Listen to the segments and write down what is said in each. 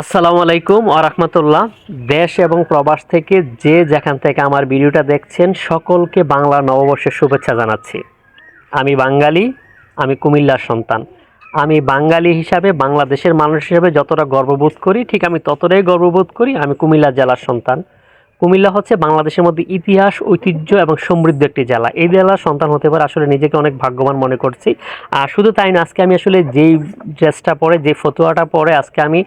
আসসালামু আলাইকুম আরহামতুল্লাহ দেশ এবং প্রবাস থেকে যে যেখান থেকে আমার ভিডিওটা দেখছেন, সকলকে বাংলা নববর্ষের শুভেচ্ছা জানাচ্ছি। আমি বাঙালি, আমি কুমিল্লার সন্তান। আমি বাঙালি হিসাবে, বাংলাদেশের মানুষ হিসাবে যতটা গর্ববোধ করি, ঠিক আমি ততটাই গর্ববোধ করি আমি কুমিল্লা জেলার সন্তান। কুমিল্লা হচ্ছে বাংলাদেশের মধ্যে ইতিহাস, ঐতিহ্য এবং সমৃদ্ধ একটি জেলা। এই জেলার সন্তান হতে পারে আসলে নিজেকে অনেক ভাগ্যবান মনে করছি। আর শুধু তাই না, আজকে আমি আসলে যেই ড্রেসটা পরে যে ফতোয়াটা পরে, আজকে আমি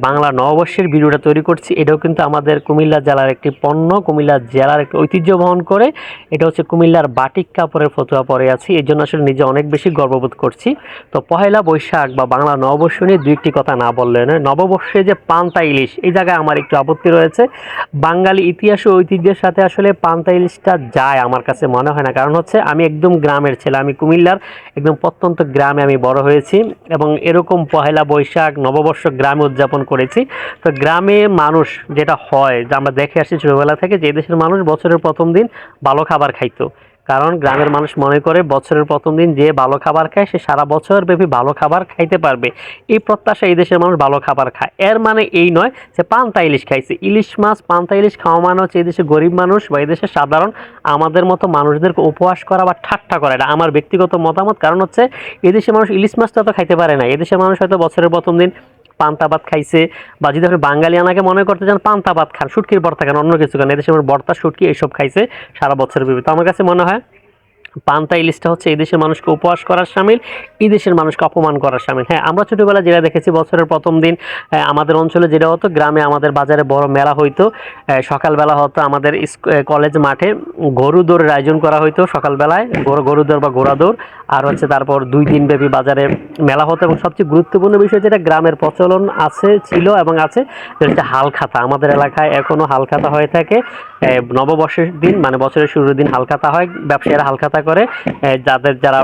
বাংলা নববর্ষের ভিডিওটা তৈরি করছি। এটাও কিন্তু আমাদের কুমিল্লা জেলার একটি পণ্য, কুমিল্লা জেলার একটি ঐতিহ্য বহন করে। এটা হচ্ছে কুমিল্লার বাটিক কাপড়ের ফতোয়া পরে আছি। এর জন্য আসলে নিজে অনেক বেশি গর্ববোধ করছি। তো পহেলা বৈশাখ বা বাংলা নববর্ষ নিয়ে দুই একটি কথা না বললে নয়। নববর্ষে যে পান্তা ইলিশ, এই জায়গায় আমার একটু আপত্তি রয়েছে। বাঙালি ইতিহাস ও ঐতিহ্যের সাথে আসলে পান্তা ইলিশটা যায় আমার কাছে মনে হয় না। কারণ হচ্ছে আমি একদম গ্রামের ছেলে, আমি কুমিল্লার একদম প্রত্যন্ত গ্রামে আমি বড় হয়েছি। এবং এরকম পহেলা বৈশাখ, নববর্ষ গ্রামে উদযাপন করেছি। তো গ্রামে মানুষ যেটা হয়, যে আমরা দেখে আসছি ছোটোবেলা থেকে, যে দেশের মানুষ বছরের প্রথম দিন ভালো খাবার খাইতো। কারণ গ্রামের মানুষ মনে করে বছরের প্রথম দিন যে ভালো খাবার খায়, সে সারা বছর ব্যাপী ভালো খাবার খাইতে পারবে। এই প্রত্যাশা এই দেশের মানুষ ভালো খাবার খায়। এর মানে এই নয় যে পান্তা ইলিশ খাইছে। ইলিশ মাছ, পান্তা ইলিশ খাওয়া মানে হচ্ছে এই দেশে গরিব মানুষ বা এই দেশে সাধারণ আমাদের মতো মানুষদেরকে উপহাস করা বা ঠাট্টা করা। এটা আমার ব্যক্তিগত মতামত। কারণ হচ্ছে এদেশের মানুষ ইলিশ মাছটা তো খাইতে পারে না। এদেশের মানুষ হয়তো বছরের প্রথম দিন পান্তা ভাত খাইছে, বা যদি আপনি বাঙালি আনাকে মনে করতে চান পান্তা ভাত খান, শুটকির ভর্তা খান, অন্য কিছু খান এদেশে আমার ভর্তা শুটকি, এইসব খাইছে সারা বছরের বিবি তো আমার কাছে মনে হয় পান্তা ইলিশটা হচ্ছে এই দেশের মানুষকে উপহাস করার সামিল, এই দেশের মানুষকে অপমান করার সামিল। হ্যাঁ আমরা ছোটোবেলায় যেটা দেখেছি বছরের প্রথম দিন আমাদের অঞ্চলে যেটা হতো, গ্রামে আমাদের বাজারে বড় মেলা হইতো। সকালবেলা হতো আমাদের কলেজ মাঠে গরু দৌড়ের আয়োজন করা হইতো সকালবেলায়, গরু দৌড় বা ঘোড়া দৌড়। আর হচ্ছে তারপর দুই দিন ব্যাপী বাজারে মেলা হতো এবং সবচেয়ে গুরুত্বপূর্ণ বিষয় যেটা, গ্রামের প্রচলন আছে, ছিল এবং আছে, সেটা হালখাতা। আমাদের এলাকায় এখনও হালখাতা হয়ে থাকে। নববর্ষের দিন মানে বছরের শুরুর দিন হালখাতা হয়। ব্যবসায়ীরা হালখাতা করে যাদের যারা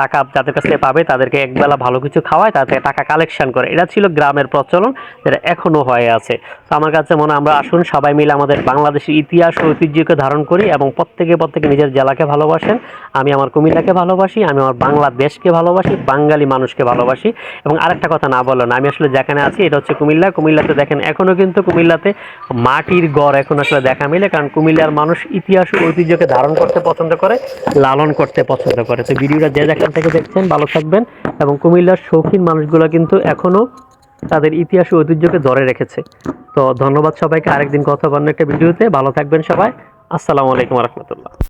টাকা যাদের কাছ পাবে, তাদেরকে একবেলা ভালো কিছু খাওয়ায়, তাদের টাকা কালেকশন করে। এটা ছিল গ্রামের প্রচলন, যেটা এখনও হয়ে আছে। তো আমার কাছে মনে আমরা আসুন, সবাই মিলে আমাদের বাংলাদেশের ইতিহাস ও ঐতিহ্যকে ধারণ করি এবং প্রত্যেকে প্রত্যেকে নিজের জেলাকে ভালোবাসেন। আমি আমার কুমিল্লাকে ভালোবাসি, আমি আমার বাংলাদেশকে ভালোবাসি, বাঙালি মানুষকে ভালোবাসি। এবং আরেকটা কথা না বলল না, আমি আসলে যেখানে আছি, এটা হচ্ছে কুমিল্লা। কুমিল্লাতে দেখেন, এখনও কিন্তু কুমিল্লাতে মাটির গড় এখন আসলে দেখা মিলে, কারণ কুমিল্লার মানুষ ইতিহাস ও ঐতিহ্যকে ধারণ করতে পছন্দ করে। লালন করতে পছন্দ করে। তো ভিডিওটা যে যেখান থেকে দেখছেন, ভালো থাকবেন এবং কুমিল্লার শৌখিন মানুষগুলো কিন্তু এখনও তাদের ইতিহাস ও ঐতিহ্যকে ধরে রেখেছে। তো ধন্যবাদ সবাইকে। আরেকদিন কথা বলার একটা ভিডিওতে। ভালো থাকবেন সবাই। আসসালামু আলাইকুম রহমতুল্লাহ।